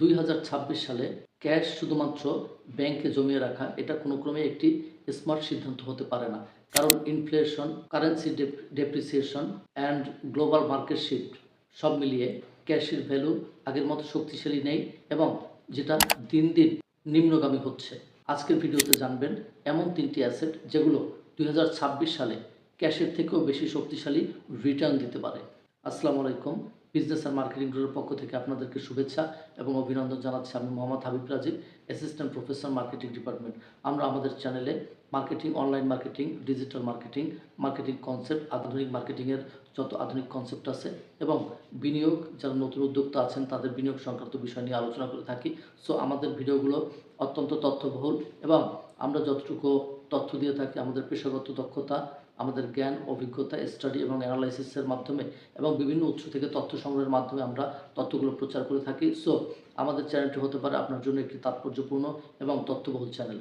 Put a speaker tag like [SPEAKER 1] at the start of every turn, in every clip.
[SPEAKER 1] দুই হাজার ছাব্বিশ সালে ক্যাশ শুধুমাত্র ব্যাংকে জমিয়ে রাখা, এটা কোনো ক্রমে একটি স্মার্ট সিদ্ধান্ত হতে পারে না। কারণ inflation, currency depreciation and global market shift সব মিলিয়ে ক্যাশের ভ্যালু আগের মতো শক্তিশালী নেই এবং যেটা দিন দিন নিম্নগামী হচ্ছে। আজকের ভিডিওতে জানবেন এমন তিনটি অ্যাসেট যেগুলো দুই হাজার ছাব্বিশ সালে ক্যাশের থেকেও বেশি শক্তিশালী রিটার্ন দিতে পারে। আসসালামু আলাইকুম। বিজনেস আর মার্কেটিং গ্রুপের পক্ষ থেকে আপনাদেরকে শুভেচ্ছা এবং অভিনন্দন জানাচ্ছি। আমি Mohammad Habib Rajib assistant professor marketing department আমরা আমাদের চ্যানেলে marketing online marketing digital marketing marketing concept আধুনিক মার্কেটিংয়ের যত আধুনিক কনসেপ্ট আছে এবং বিনিয়োগ, যারা নতুন উদ্যোক্তা আছেন, তাদের বিনিয়োগ সংক্রান্ত বিষয় নিয়ে আলোচনা করে থাকি। সো আমাদের ভিডিওগুলো অত্যন্ত তথ্যবহুল এবং আমরা যতটুকু তথ্য দিয়ে থাকি, আমাদের পেশাগত দক্ষতা আমাদের জ্ঞান, অভিজ্ঞতা স্টাডি এবং অ্যানালাইসিসের মাধ্যমে এবং বিভিন্ন উৎস থেকে তথ্য সংগ্রহের মাধ্যমে আমরা তথ্যগুলো প্রচার করে থাকি। সো আমাদের চ্যানেলটি হতে পারে আপনার জন্য একটি তাৎপর্যপূর্ণ এবং তথ্যবহুল চ্যানেল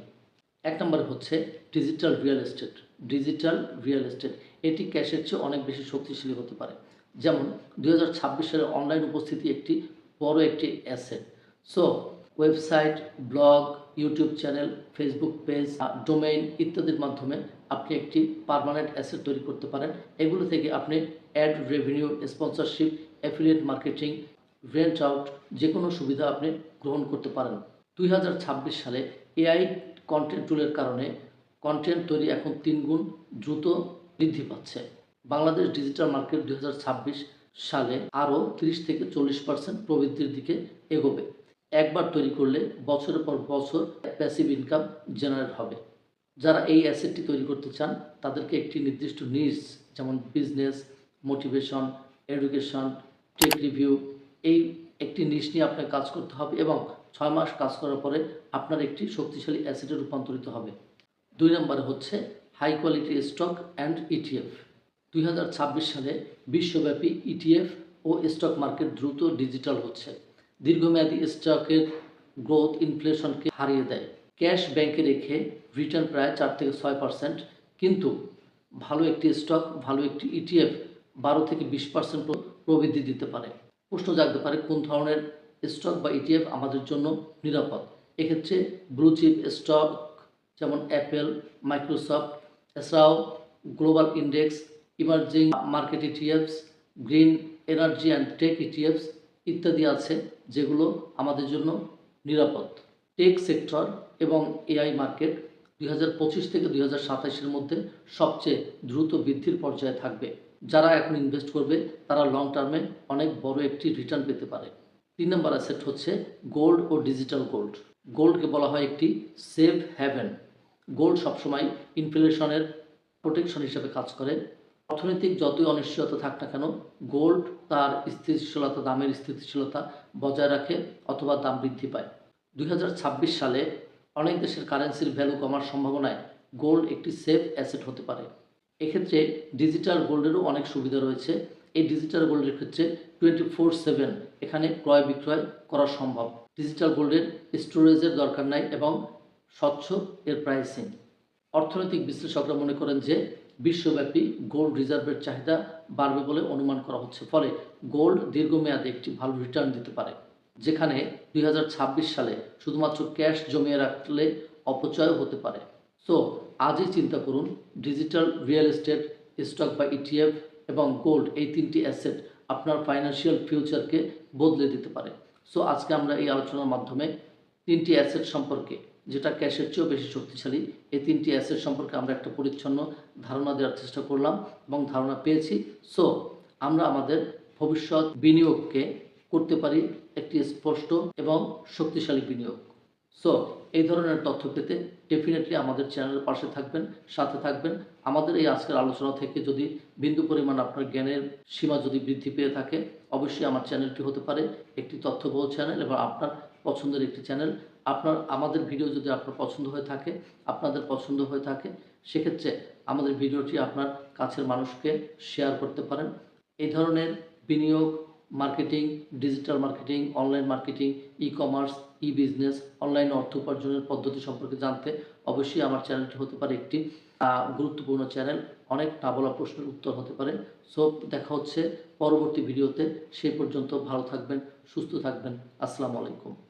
[SPEAKER 1] এক নম্বরে হচ্ছে digital real estate digital real estate এটি ক্যাশের চেয়ে অনেক বেশি শক্তিশালী হতে পারে। যেমন দুই সালে অনলাইন উপস্থিতি একটি বড় একটি asset so website blog YouTube channel, Facebook page domain ইত্যাদির মাধ্যমে আপনি একটি পার্মানেন্ট অ্যাসেট তৈরি করতে পারেন। এগুলো থেকে আপনি ad revenue sponsorship affiliate marketing rent out যে কোনো সুবিধা আপনি গ্রহণ করতে পারেন। দুই হাজার ছাব্বিশ সালে এআই কন্টেন্ট টুলের কারণে কন্টেন্ট তৈরি এখন তিন গুণ দ্রুত বৃদ্ধি পাচ্ছে। বাংলাদেশ ডিজিটাল মার্কেট দুই হাজার ছাব্বিশ সালে আরও তিরিশ থেকে চল্লিশ পার্সেন্ট প্রবৃদ্ধির দিকে এগোবে। একবার তৈরি করলে বছরের পর বছর প্যাসিভ ইনকাম জেনারেট হবে। যারা এই অ্যাসেটটি তৈরি করতে চান, তাদেরকে একটি নির্দিষ্ট নিডস যেমন business motivation education tech review এই একটি নিশ নিয়ে আপনাকে কাজ করতে হবে এবং ছয় মাস কাজ করার পরে আপনার একটি শক্তিশালী অ্যাসেটে রূপান্তরিত হবে। দুই নম্বরে হচ্ছে high quality stock and ETF দুই হাজার ছাব্বিশ সালে বিশ্বব্যাপী ইটিএফ ও স্টক মার্কেট দ্রুত ডিজিটাল হচ্ছে। দীর্ঘমেয়াদী স্টকের গ্রোথ ইনফ্লেশনকে হারিয়ে দেয়। ক্যাশ ব্যাংকে রেখে রিটার্ন প্রায় চার থেকে ছয় পার্সেন্ট, কিন্তু ভালো একটি স্টক, ভালো একটি ইটিএফ বারো থেকে বিশ পার্সেন্ট প্রবৃদ্ধি দিতে পারে। প্রশ্ন জাগতে পারে, কোন ধরনের স্টক বা ইটিএফ আমাদের জন্য নিরাপদ? এক্ষেত্রে ব্লু চিপ স্টক যেমন অ্যাপেল মাইক্রোসফট এছাড়াও global index emerging market ETFs green energy and tech ETFs ইত্যাদি আছে যেগুলো আমাদের জন্য নিরাপদ। টেক সেক্টর এবং এআই মার্কেট দুই হাজার পঁচিশ থেকে দুই সাতাশের মধ্যে সবচেয়ে দ্রুত বৃদ্ধির পর্যায়ে থাকবে। যারা এখন ইনভেস্ট করবে, তারা লং টার্মে অনেক বড় একটি রিটার্ন পেতে পারে। তিন নম্বর অ্যাসেট হচ্ছে গোল্ড ও ডিজিটাল গোল্ড গোল্ডকে বলা হয় একটি সেফ হ্যাভেন গোল্ড সবসময় ইনফ্লেশনের প্রোটেকশন হিসেবে কাজ করে। অর্থনৈতিক যতই অনিশ্চয়তা থাক না কেন গোল্ড তার স্থিতিশীলতা, দামের স্থিতিশীলতা বজায় রাখে অথবা দাম বৃদ্ধি পায়। দুই হাজার ছাব্বিশ সালে অনেক দেশের কারেন্সির ভ্যালু কমার সম্ভাবনায় গোল্ড একটি সেফ অ্যাসেট হতে পারে। এক্ষেত্রে ডিজিটাল গোল্ডেরও অনেক সুবিধা রয়েছে। এই ডিজিটাল গোল্ডের ক্ষেত্রে টোয়েন্টি ফোর সেভেন এখানে ক্রয় বিক্রয় করা সম্ভব। ডিজিটাল গোল্ডের স্টোরেজের দরকার নাই এবং স্বচ্ছ এর প্রাইসিং অর্থনৈতিক বিশ্লেষকরা মনে করেন যে বিশ্বব্যাপী গোল্ড রিজার্ভের চাহিদা বাড়বে বলে অনুমান করা হচ্ছে। ফলে গোল্ড দীর্ঘমেয়াদে একটি ভালো রিটার্ন দিতে পারে, যেখানে দুই হাজার ছাব্বিশ সালে শুধুমাত্র ক্যাশ জমিয়ে রাখলে অপচয় হতে পারে। সো, আজই চিন্তা করুন, ডিজিটাল রিয়েল এস্টেট, স্টক বা ইটিএফ এবং গোল্ড এই তিনটি অ্যাসেট আপনার ফাইন্যান্সিয়াল ফিউচারকে বদলে দিতে পারে। সো, আজকে আমরা এই আলোচনার মাধ্যমে তিনটি অ্যাসেট সম্পর্কে যেটা ক্যাশের চেয়েও বেশি শক্তিশালী। এই তিনটি অ্যাসেট সম্পর্কে আমরা একটা পরিচ্ছন্ন ধারণা দেওয়ার চেষ্টা করলাম এবং ধারণা পেয়েছি। সো আমরা আমাদের ভবিষ্যৎ বিনিয়োগকে করতে পারি একটি স্পষ্ট এবং শক্তিশালী বিনিয়োগ। সো এই ধরনের তথ্য পেতে ডেফিনেটলি আমাদের চ্যানেলের পাশে থাকবেন, সাথে থাকবেন। আমাদের এই আজকের আলোচনা থেকে যদি বিন্দু পরিমাণ আপনার জ্ঞানের সীমা যদি বৃদ্ধি পেয়ে থাকে, অবশ্যই আমার চ্যানেলটি হতে পারে, একটি তথ্যবহ চ্যানেল এবং আপনার পছন্দের একটি চ্যানেল আপনার, আমাদের ভিডিও যদি আপনার পছন্দ হয়ে থাকে, আপনাদের পছন্দ হয়ে থাকে, সেক্ষেত্রে আমাদের ভিডিওটি আপনার কাছের মানুষকে শেয়ার করতে পারেন। এই ধরনের বিনিয়োগ marketing digital marketing online marketing e commerce e business online অর্থ উপার্জনের পদ্ধতি সম্পর্কে জানতে অবশ্যই আমার চ্যানেলটি হতে পারে একটি গুরুত্বপূর্ণ চ্যানেল অনেক টাবলা প্রশ্নের উত্তর হতে পারে। সো দেখা হচ্ছে পরবর্তী ভিডিওতে সেই পর্যন্ত ভালো থাকবেন, সুস্থ থাকবেন। আসসালামু আলাইকুম।